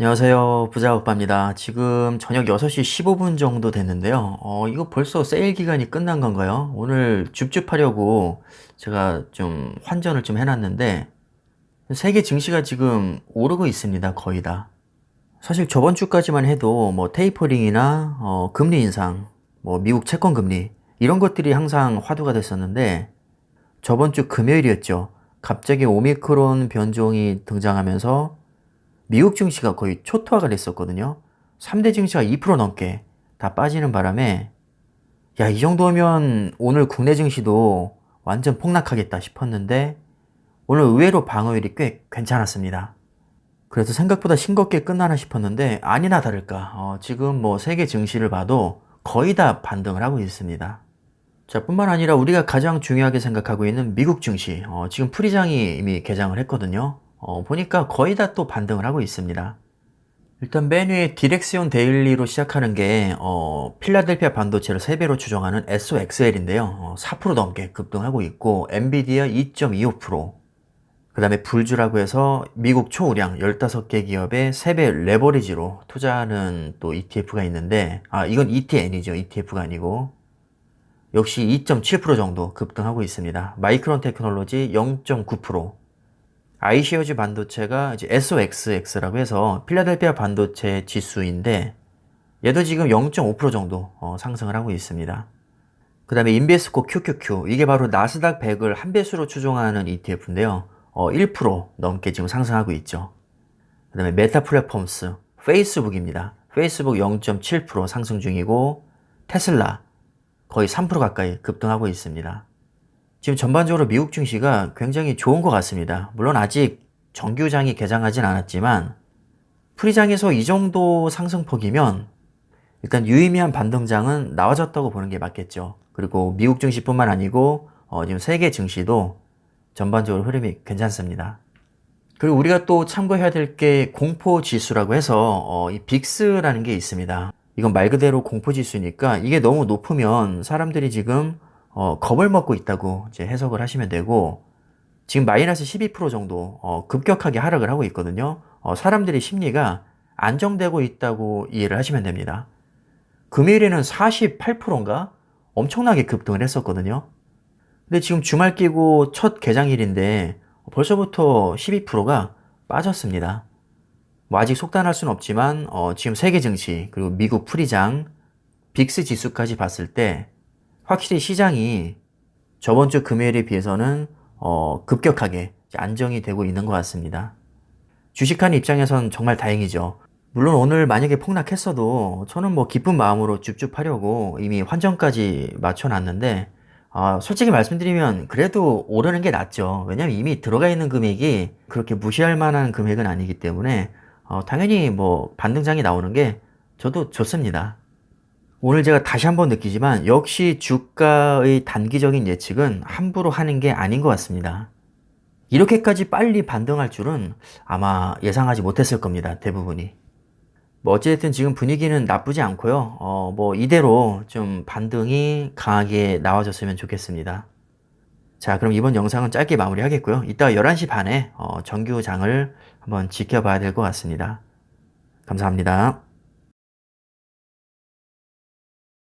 안녕하세요. 부자 오빠입니다. 지금 저녁 6시 15분 정도 됐는데요. 어, 이거 벌써 세일 기간이 끝난 건가요? 오늘 줍줍하려고 제가 좀 환전을 좀 해놨는데 세계 증시가 지금 오르고 있습니다. 거의 다. 사실 저번 주까지만 해도 뭐 테이퍼링이나 어, 금리 인상, 뭐 미국 채권 금리 이런 것들이 항상 화두가 됐었는데 저번 주 금요일이었죠. 갑자기 오미크론 변종이 등장하면서 미국 증시가 거의 초토화가 됐었거든요. 3대 증시가 2% 넘게 다 빠지는 바람에 야, 이 정도면 오늘 국내 증시도 완전 폭락하겠다 싶었는데 오늘 의외로 방어율이 꽤 괜찮았습니다. 그래서 생각보다 싱겁게 끝나나 싶었는데 아니나 다를까 어, 지금 뭐 세계 증시를 봐도 거의 다 반등을 하고 있습니다. 자, 뿐만 아니라 우리가 가장 중요하게 생각하고 있는 미국 증시 어, 지금 프리장이 이미 개장을 했거든요. 어, 보니까 거의 다 또 반등을 하고 있습니다. 일단 맨 위에 디렉시온 데일리로 시작하는 게 어, 필라델피아 반도체를 3배로 추정하는 SOXL인데요. 어, 4% 넘게 급등하고 있고 엔비디아 2.25%, 그 다음에 불주라고 해서 미국 초우량 15개 기업의 3배 레버리지로 투자하는 또 ETF가 있는데 아 이건 ETN이죠. ETF가 아니고 역시 2.7% 정도 급등하고 있습니다. 마이크론 테크놀로지 0.9%, 아이시어즈 반도체가 이제 SOXX라고 해서 필라델피아 반도체 지수인데 얘도 지금 0.5% 정도 어, 상승을 하고 있습니다. 그 다음에 인베스코 QQQ 이게 바로 나스닥 100을 한 배수로 추종하는 ETF인데요. 어, 1% 넘게 지금 상승하고 있죠. 그 다음에 메타 플랫폼스 페이스북입니다. 페이스북 0.7% 상승 중이고 테슬라 거의 3% 가까이 급등하고 있습니다. 지금 전반적으로 미국 증시가 굉장히 좋은 것 같습니다. 물론 아직 정규장이 개장하진 않았지만 프리장에서 이 정도 상승폭이면 일단 유의미한 반등장은 나와졌다고 보는 게 맞겠죠. 그리고 미국 증시뿐만 아니고 어, 지금 세계 증시도 전반적으로 흐름이 괜찮습니다. 그리고 우리가 또 참고해야 될 게 공포 지수라고 해서 어, 이 빅스라는 게 있습니다. 이건 말 그대로 공포 지수니까 이게 너무 높으면 사람들이 지금 어, 겁을 먹고 있다고 이제 해석을 하시면 되고 지금 마이너스 12% 정도 어, 급격하게 하락을 하고 있거든요. 어, 사람들의 심리가 안정되고 있다고 이해를 하시면 됩니다. 금요일에는 48%인가 엄청나게 급등을 했었거든요. 근데 지금 주말 끼고 첫 개장일인데 벌써부터 12%가 빠졌습니다. 뭐 아직 속단할 수는 없지만 어, 지금 세계 증시 그리고 미국 프리장 빅스 지수까지 봤을 때 확실히 시장이 저번 주 금요일에 비해서는 어, 급격하게 안정이 되고 있는 것 같습니다. 주식하는 입장에선 정말 다행이죠. 물론 오늘 만약에 폭락했어도 저는 뭐 기쁜 마음으로 줍줍하려고 이미 환전까지 맞춰놨는데 아, 솔직히 말씀드리면 그래도 오르는 게 낫죠. 왜냐면 이미 들어가 있는 금액이 그렇게 무시할 만한 금액은 아니기 때문에 어, 당연히 뭐 반등장이 나오는 게 저도 좋습니다. 오늘 제가 다시 한번 느끼지만 역시 주가의 단기적인 예측은 함부로 하는 게 아닌 것 같습니다. 이렇게까지 빨리 반등할 줄은 아마 예상하지 못했을 겁니다. 대부분이. 뭐 어찌됐든 지금 분위기는 나쁘지 않고요. 어, 뭐 이대로 좀 반등이 강하게 나와줬으면 좋겠습니다. 자, 그럼 이번 영상은 짧게 마무리하겠고요. 이따 11시 반에 어, 정규장을 한번 지켜봐야 될 것 같습니다. 감사합니다.